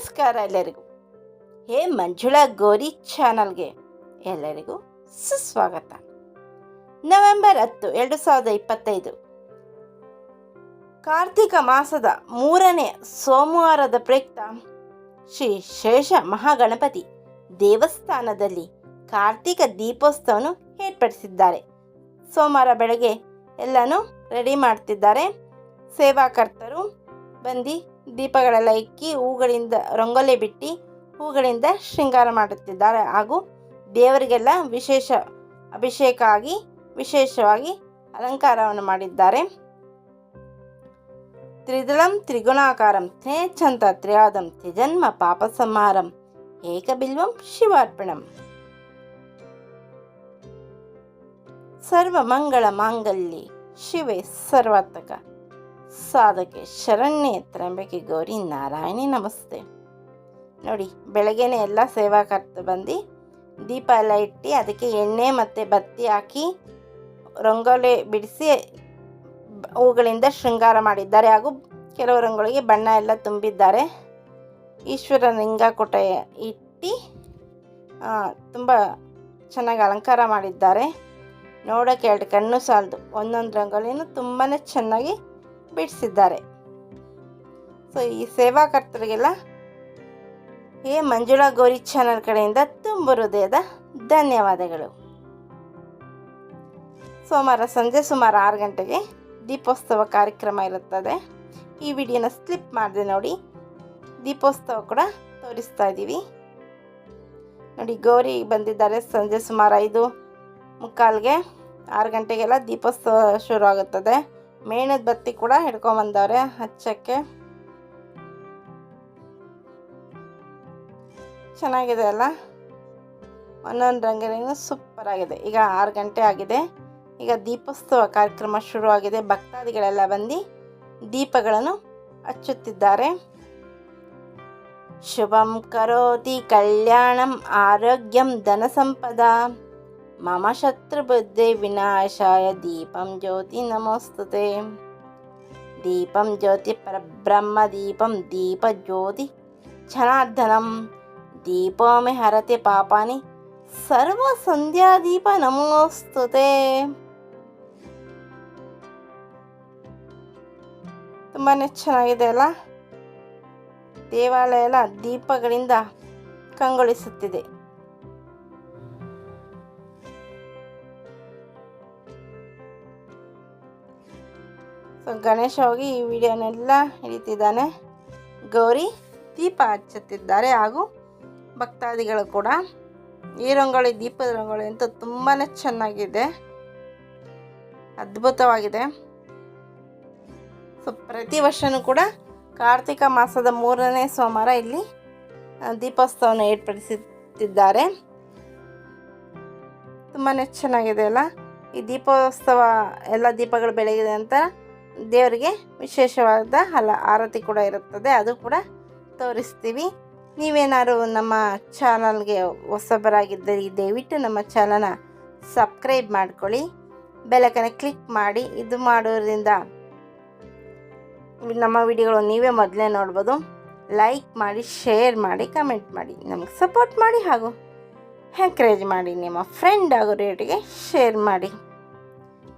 ನಮಸ್ಕಾರ ಎಲ್ಲರಿಗೂ. ಹೇ ಮಂಜುಳಾ ಗೋರಿ ಚಾನಲ್ಗೆ ಎಲ್ಲರಿಗೂ ಸುಸ್ವಾಗತ. ನವೆಂಬರ್ ಹತ್ತು, ಎರಡು ಸಾವಿರದ ಇಪ್ಪತ್ತೈದು. ಕಾರ್ತಿಕ ಮಾಸದ ಮೂರನೇ ಸೋಮವಾರದ ಪ್ರಯುಕ್ತ ಶ್ರೀ ಶೇಷ ಮಹಾಗಣಪತಿ ದೇವಸ್ಥಾನದಲ್ಲಿ ಕಾರ್ತಿಕ ದೀಪೋತ್ಸವವನ್ನು ಏರ್ಪಡಿಸಿದ್ದಾರೆ. ಸೋಮವಾರ ಬೆಳಗ್ಗೆ ಎಲ್ಲನೂ ರೆಡಿ ಮಾಡ್ತಿದ್ದಾರೆ. ಸೇವಾಕರ್ತರು ಬಂದು ದೀಪಗಳೆಲ್ಲ ಇಕ್ಕಿ ಹೂಗಳಿಂದ ರಂಗೋಲಿ ಬಿಟ್ಟು ಹೂಗಳಿಂದ ಶೃಂಗಾರ ಮಾಡುತ್ತಿದ್ದಾರೆ. ಹಾಗೂ ದೇವರಿಗೆಲ್ಲ ವಿಶೇಷ ಅಭಿಷೇಕ ಆಗಿ ವಿಶೇಷವಾಗಿ ಅಲಂಕಾರವನ್ನು ಮಾಡಿದ್ದಾರೆ. ತ್ರಿದಳಂ ತ್ರಿಗುಣಾಕಾರಂ ತ್ರೇಚ್ಛಂತ ತ್ರಿಯಾದಂ ತ್ರಿಜನ್ಮ ಪಾಪ ಸಂಹಾರಂ ಏಕಬಿಲ್ವಂ ಶಿವಾರ್ಪಣಂ. ಸರ್ವ ಮಂಗಳ ಮಾಂಗಲ್ಯ ಶಿವೆ ಸರ್ವಾತ್ಮಕ ಸಾಧಕೆ ಶರಣ್ಯ ತ್ರಂಬಕಿ ಗೌರಿ ನಾರಾಯಣಿ ನಮಸ್ತೆ. ನೋಡಿ, ಬೆಳಗ್ಗೆನೆ ಎಲ್ಲ ಸೇವಾಕರ್ತ ಬಂದು ದೀಪ ಎಲ್ಲ ಇಟ್ಟು ಅದಕ್ಕೆ ಎಣ್ಣೆ ಮತ್ತು ಬತ್ತಿ ಹಾಕಿ ರಂಗೋಲಿ ಬಿಡಿಸಿ ಹೂಗಳಿಂದ ಶೃಂಗಾರ ಮಾಡಿದ್ದಾರೆ ಹಾಗೂ ಕೆಲವು ರಂಗೋಲಿಗೆ ಬಣ್ಣ ಎಲ್ಲ ತುಂಬಿದ್ದಾರೆ. ಈಶ್ವರ ಲಿಂಗ ಕೊಟ ಇಟ್ಟು ತುಂಬ ಚೆನ್ನಾಗಿ ಅಲಂಕಾರ ಮಾಡಿದ್ದಾರೆ. ನೋಡೋಕ್ಕೆ ಎರಡು ಕಣ್ಣು ಸಾಲದು. ಒಂದೊಂದು ರಂಗೋಲಿನೂ ತುಂಬಾ ಚೆನ್ನಾಗಿ ಬಿಡಿಸಿದ್ದಾರೆ. ಸೊ ಈ ಸೇವಾಕರ್ತರಿಗೆಲ್ಲ ಹೇ ಮಂಜುಳಾ ಗೌರಿ ಚಾನಲ್ ಕಡೆಯಿಂದ ತುಂಬ ಹೃದಯದ ಧನ್ಯವಾದಗಳು. ಸೋಮವಾರ ಸಂಜೆ ಸುಮಾರು ಆರು ಗಂಟೆಗೆ ದೀಪೋತ್ಸವ ಕಾರ್ಯಕ್ರಮ ಇರುತ್ತದೆ. ಈ ವಿಡಿಯೋನ ಸ್ಲಿಪ್ ಮಾಡಿದೆ ನೋಡಿ, ದೀಪೋತ್ಸವ ಕೂಡ ತೋರಿಸ್ತಾ ಇದ್ದೀವಿ. ನೋಡಿ, ಗೌರಿ ಬಂದಿದ್ದಾರೆ ಸಂಜೆ ಸುಮಾರು ಐದು ಮುಕ್ಕಾಲ್ಗೆ. ಆರು ಗಂಟೆಗೆಲ್ಲ ದೀಪೋತ್ಸವ ಶುರು ಆಗುತ್ತದೆ ಮೇಣದ ಬತ್ತಿ ಕೂಡ ಹಿಡ್ಕೊಂಬಂದವ್ರೆ ಹಚ್ಚಕ್ಕೆ. ಚೆನ್ನಾಗಿದೆ ಅಲ್ಲ? ಒಂದೊಂದು ರಂಗೋಲಿನೂ ಸೂಪರ್ ಆಗಿದೆ. ಈಗ ಆರು ಗಂಟೆ ಆಗಿದೆ. ಈಗ ದೀಪೋತ್ಸವ ಕಾರ್ಯಕ್ರಮ ಶುರುವಾಗಿದೆ ಭಕ್ತಾದಿಗಳೆಲ್ಲ ಬಂದು ದೀಪಗಳನ್ನು ಹಚ್ಚುತ್ತಿದ್ದಾರೆ. ಶುಭಂ ಕರೋತಿ ಕಲ್ಯಾಣಂ ಆರೋಗ್ಯಂ ಧನ ಸಂಪದ. ಮಮ ಶತ್ರುಬುದ್ಧಿ ವಿನಾಶಾಯ ದೀಪಂ ಜ್ಯೋತಿ ನಮೋಸ್ತುತೆ ದೀಪಂ ಜ್ಯೋತಿ ಪರಬ್ರಹ್ಮ ದೀಪಂ ದೀಪ ಜ್ಯೋತಿ ಕ್ಷಣಾರ್ಧನಂ ದೀಪೋ ಮೇ ಹರತೆ ಪಾಪಾನಿ ಸರ್ವ ಸಂಧ್ಯಾ ದೀಪ ನಮೋಸ್ತುತೆ ತುಂಬಾ ಚೆನ್ನಾಗಿದೆ ಅಲ್ಲ? ದೇವಾಲಯ ಎಲ್ಲ ದೀಪಗಳಿಂದ ಕಂಗೊಳಿಸುತ್ತಿದೆ. ಸೊ ಗಣೇಶ ಹೋಗಿ ಈ ವಿಡಿಯೋನೆಲ್ಲ ಹಿಡಿತಿದ್ದಾನೆ. ಗೌರಿ ದೀಪ ಹಚ್ಚುತ್ತಿದ್ದಾರೆ ಹಾಗೂ ಭಕ್ತಾದಿಗಳು ಕೂಡ. ಈ ರಂಗೋಳಿ ದೀಪದ ರಂಗೋಳಿ ಅಂತೂ ತುಂಬಾ ಚೆನ್ನಾಗಿದೆ. ಅದ್ಭುತವಾಗಿದೆ. ಸೊ ಪ್ರತಿ ವರ್ಷವೂ ಕೂಡ ಕಾರ್ತಿಕ ಮಾಸದ ಮೂರನೇ ಸೋಮವಾರ ಇಲ್ಲಿ ದೀಪೋತ್ಸವನ ಏರ್ಪಡಿಸುತ್ತಿದ್ದಾರೆ. ತುಂಬಾ ಚೆನ್ನಾಗಿದೆ ಅಲ್ಲ? ಈ ದೀಪೋತ್ಸವ ಎಲ್ಲ ದೀಪಗಳು ಬೆಳಗಿದೆ ಅಂತ ದೇವರಿಗೆ ವಿಶೇಷವಾದ ಹಲ ಆರತಿ ಕೂಡ ಇರುತ್ತದೆ. ಅದು ಕೂಡ ತೋರಿಸ್ತೀವಿ. ನೀವೇನಾದ್ರು ನಮ್ಮ ಚಾನಲ್ಗೆ ಹೊಸಬರಾಗಿದ್ದರೆ ದಯವಿಟ್ಟು ನಮ್ಮ ಚಾನಲ್ನ ಸಬ್ಸ್ಕ್ರೈಬ್ ಮಾಡ್ಕೊಳ್ಳಿ. ಬೆಲಕನ ಕ್ಲಿಕ್ ಮಾಡಿ. ಇದು ಮಾಡೋದ್ರಿಂದ ನಮ್ಮ ವಿಡಿಯೋಗಳು ನೀವೇ ಮೊದಲೇ ನೋಡ್ಬೋದು. ಲೈಕ್ ಮಾಡಿ, ಶೇರ್ ಮಾಡಿ, ಕಮೆಂಟ್ ಮಾಡಿ. ನಮಗೆ ಸಪೋರ್ಟ್ ಮಾಡಿ ಹಾಗೂ ಎಂಕರೇಜ್ ಮಾಡಿ. ನಿಮ್ಮ ಫ್ರೆಂಡ್ ಆಗೋ ರೇಟಿಗೆ ಶೇರ್ ಮಾಡಿ.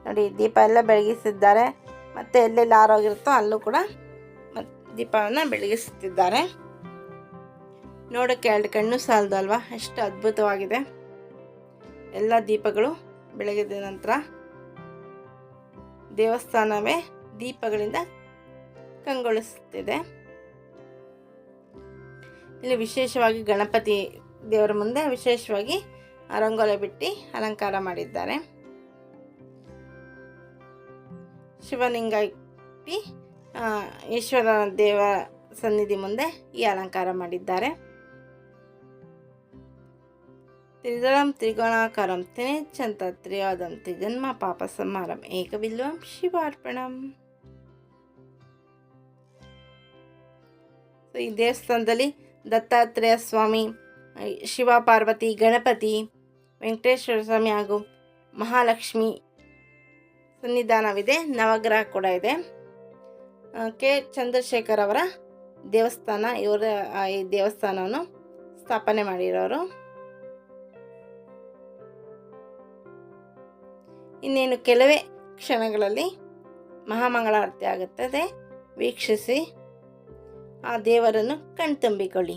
ನೋಡಿ, ದೀಪ ಎಲ್ಲ ಬೆಳಗಿಸಿದ್ದಾರೆ. ಮತ್ತು ಎಲ್ಲೆಲ್ಲಿ ಆರೋಗಿರುತ್ತೋ ಅಲ್ಲೂ ಕೂಡ ಮತ್ತು ದೀಪವನ್ನು ಬೆಳಗಿಸುತ್ತಿದ್ದಾರೆ. ನೋಡೋಕ್ಕೆ ಎರಡು ಕಣ್ಣು ಸಾಲದು ಅಲ್ವಾ? ಎಷ್ಟು ಅದ್ಭುತವಾಗಿದೆ. ಎಲ್ಲ ದೀಪಗಳು ಬೆಳಗಿದ ನಂತರ ದೇವಸ್ಥಾನವೇ ದೀಪಗಳಿಂದ ಕಂಗೊಳಿಸುತ್ತಿದೆ. ಇಲ್ಲಿ ವಿಶೇಷವಾಗಿ ಗಣಪತಿ ದೇವರ ಮುಂದೆ ವಿಶೇಷವಾಗಿ ರಂಗೋಲೆ ಬಿಟ್ಟು ಅಲಂಕಾರ ಮಾಡಿದ್ದಾರೆ. ಶಿವಲಿಂಗ ಇಟ್ಟು ಆ, ಈಶ್ವರ ದೇವ ಸನ್ನಿಧಿ ಮುಂದೆ ಈ ಅಲಂಕಾರ ಮಾಡಿದ್ದಾರೆ. ತ್ರಿದಳಂ ತ್ರಿಗುಣಾಕಾರಂ ತಿನೇಚ್ಛಂತ ತ್ರಿಯಾದಂ ತ್ರಿಜನ್ಮ ಪಾಪ ಸಂಹಾರಂ ಏಕಬಿಲ್ವಂ ಶಿವಾರ್ಪಣಂ. ಈ ದೇವಸ್ಥಾನದಲ್ಲಿ ದತ್ತಾತ್ರೇಯ ಸ್ವಾಮಿ ಶಿವ ಪಾರ್ವತಿ ಗಣಪತಿ ವೆಂಕಟೇಶ್ವರ ಸ್ವಾಮಿ ಹಾಗೂ ಮಹಾಲಕ್ಷ್ಮಿ ಸನ್ನಿಧಾನವಿದೆ, ನವಗ್ರಹ ಕೂಡ ಇದೆ. ಕೆ. ಚಂದ್ರಶೇಖರ್ ಅವರ ದೇವಸ್ಥಾನ, ಇವರ ಈ ದೇವಸ್ಥಾನವನ್ನು ಸ್ಥಾಪನೆ ಮಾಡಿರೋರು. ಇನ್ನೇನು ಕೆಲವೇ ಕ್ಷಣಗಳಲ್ಲಿ ಮಹಾಮಂಗಳಾರತಿ ಆಗುತ್ತದೆ. ವೀಕ್ಷಿಸಿ, ಆ ದೇವರನ್ನು ಕಣ್ತುಂಬಿಕೊಳ್ಳಿ.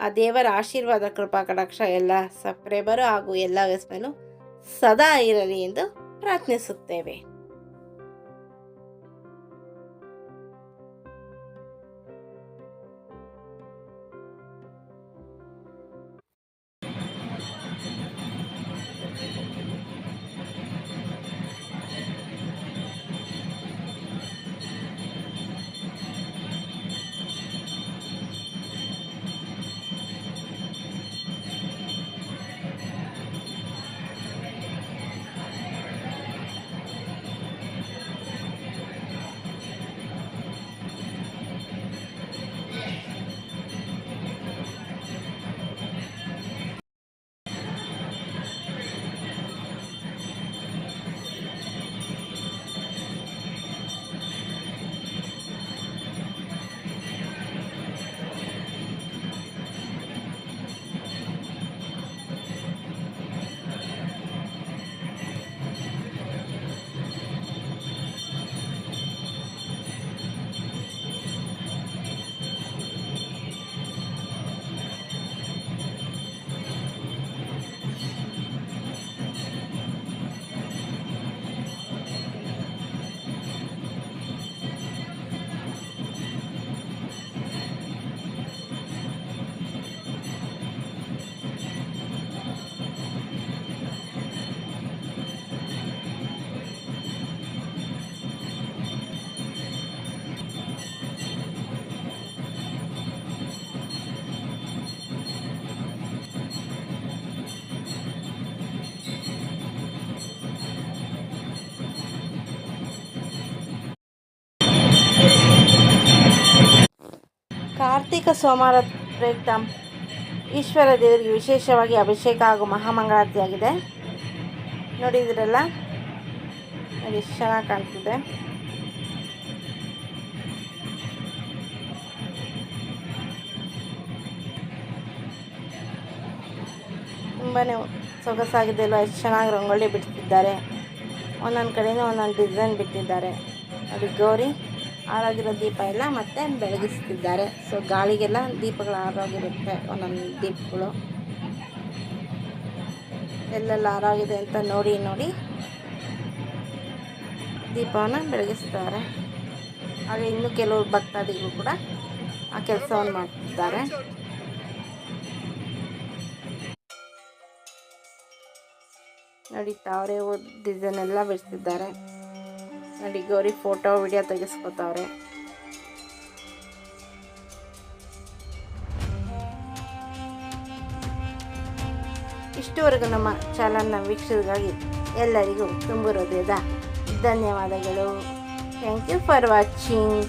ಆ ದೇವರ ಆಶೀರ್ವಾದ ಕೃಪಾ ಕಟಾಕ್ಷ ಎಲ್ಲ ಸಪ್ರೇಬರು ಹಾಗೂ ಎಲ್ಲ ವ್ಯಸ್ಮೇಲೂ ಸದಾ ಇರಲಿ ಎಂದು ಪ್ರಾರ್ಥಿಸುತ್ತೇವೆ. ಕಾರ್ತಿಕ ಸೋಮವಾರ ಪ್ರಯುಕ್ತ ಈಶ್ವರ ದೇವರಿಗೆ ವಿಶೇಷವಾಗಿ ಅಭಿಷೇಕ ಹಾಗೂ ಮಹಾಮಂಗಳಾರತಿ ಆಗಿದೆ ನೋಡಿದ್ರಲ್ಲ ನೋಡಿ ಎಷ್ಟು ಚೆನ್ನಾಗಿ ಕಾಣ್ತಿದೆ. ತುಂಬಾ ಸೊಗಸಾಗಿದೆ ಅಲ್ವಾ, ಎಷ್ಟು ಚೆನ್ನಾಗಿ ರಂಗೋಲಿ ಬಿಡ್ತಿದ್ದಾರೆ. ಒಂದೊಂದು ಕಡೆಯೂ ಒಂದೊಂದು ಡಿಸೈನ್ ಬಿಟ್ಟಿದ್ದಾರೆ. ಅದು ಗೌರಿ. ಆರಾಗಿರೋ ದೀಪ ಎಲ್ಲ ಮತ್ತೆ ಬೆಳಗಿಸ್ತಿದ್ದಾರೆ. ಸೊ ಗಾಳಿಗೆಲ್ಲ ದೀಪಗಳು ಆರೋಗಿರುತ್ತೆ ಒಂದೊಂದು ದೀಪಗಳು. ಎಲ್ಲೆಲ್ಲ ಆರೋಗಿದೆ ಅಂತ ನೋಡಿ ನೋಡಿ ದೀಪವನ್ನು ಬೆಳಗಿಸ್ತಾರೆ. ಹಾಗೆ ಇನ್ನೂ ಕೆಲವು ಭಕ್ತಾದಿಗಳು ಕೂಡ ಆ ಕೆಲಸವನ್ನು ಮಾಡ್ತಿದ್ದಾರೆ. ನೋಡಿ ತಾವರೆ ಡಿಸೈನ್ ಎಲ್ಲ ಬಿಡಿಸ್ತಿದ್ದಾರೆ ನೋಡಿ, ಗೌರಿ ಫೋಟೋ ವಿಡಿಯೋ ತೆಗೆಸ್ಕೊತಾವ್ರೆ. ಇಷ್ಟುವರೆಗೂ ನಮ್ಮ ಚಾನಲ್ನ ವೀಕ್ಷಿಸಿದಾಗಿ ಎಲ್ಲರಿಗೂ ತುಂಬ ಧನ್ಯವಾದಗಳು. Thank you for watching